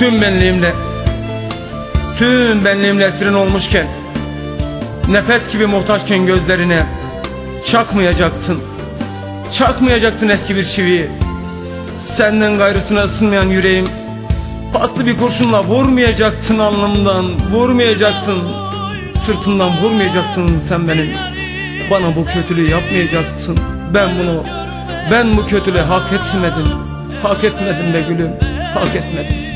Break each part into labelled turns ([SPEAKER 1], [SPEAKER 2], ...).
[SPEAKER 1] Tüm benliğimle Tüm benliğimle esrin olmuşken Nefes gibi muhtaçken gözlerine Çakmayacaktın. Çakmayacaktın eski bir çiviyi. Senden gayrısına ısınmayan yüreğim Paslı bir kurşunla vurmayacaktın alnımdan Vurmayacaktın Sırtımdan vurmayacaktın sen benim. Bana bu kötülüğü yapmayacaktın. Ben bunu Ben bu kötülüğü hak etmedim. Hak etmedim be gülüm Hak etmedim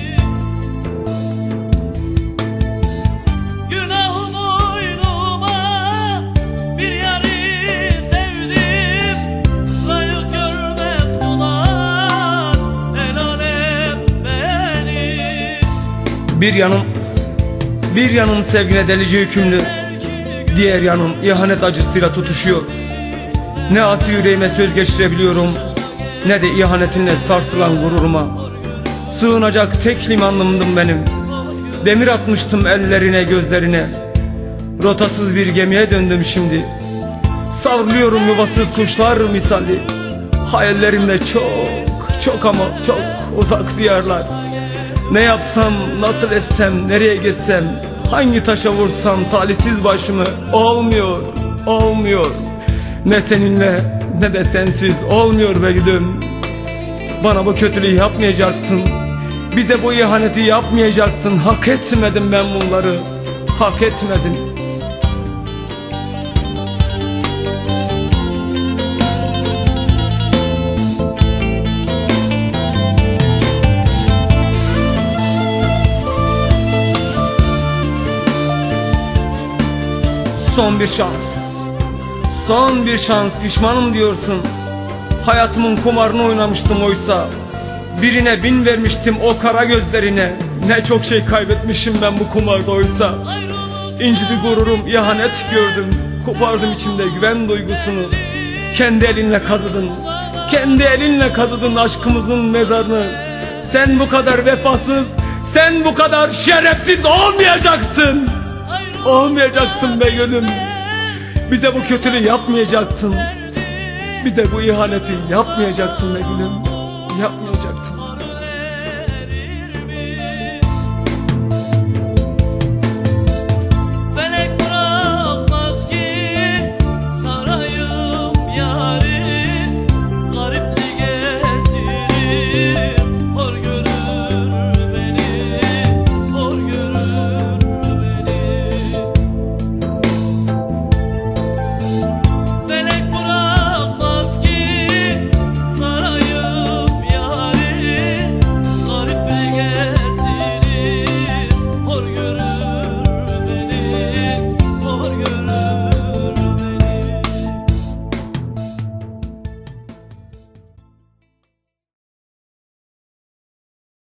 [SPEAKER 1] Bir yanım Bir yanım sevgine delice hükümlü Diğer yanım ihanet acısıyla tutuşuyor. Ne asi yüreğime söz geçirebiliyorum Ne de ihanetinle sarsılan gururuma. Sığınacak tek limanımdım benim Demir atmıştım ellerine gözlerine. Rotasız bir gemiye döndüm şimdi Savruluyorum yuvasız kuşlar misali. Hayallerimde çok çok ama çok uzak diyarlar Ne yapsam nasıl etsem nereye geçsem Hangi taşa vursam talihsiz başımı Olmuyor olmuyor. Ne seninle ne de sensiz olmuyor be gülüm. Bana bu kötülüğü yapmayacaktın. Bize bu ihaneti yapmayacaktın. Hak etmedim ben bunları. Hak etmedim Son bir şans. Son bir şans pişmanım diyorsun. Hayatımın kumarını oynamıştım oysa. Birine bin vermiştim o kara gözlerine. Ne çok şey kaybetmişim ben bu kumarda oysa. İncidi gururum ihanet gördüm. Kopardım içimde güven duygusunu. Kendi elinle kazıdın. Kendi elinle kazıdın aşkımızın mezarını. Sen bu kadar vefasız Sen bu kadar şerefsiz olmayacaktın Olmayacaktın be gönlüm Bize bu kötülüğü yapmayacaktın. Bize bu ihaneti yapmayacaktın be gülüm Yapmayacaktın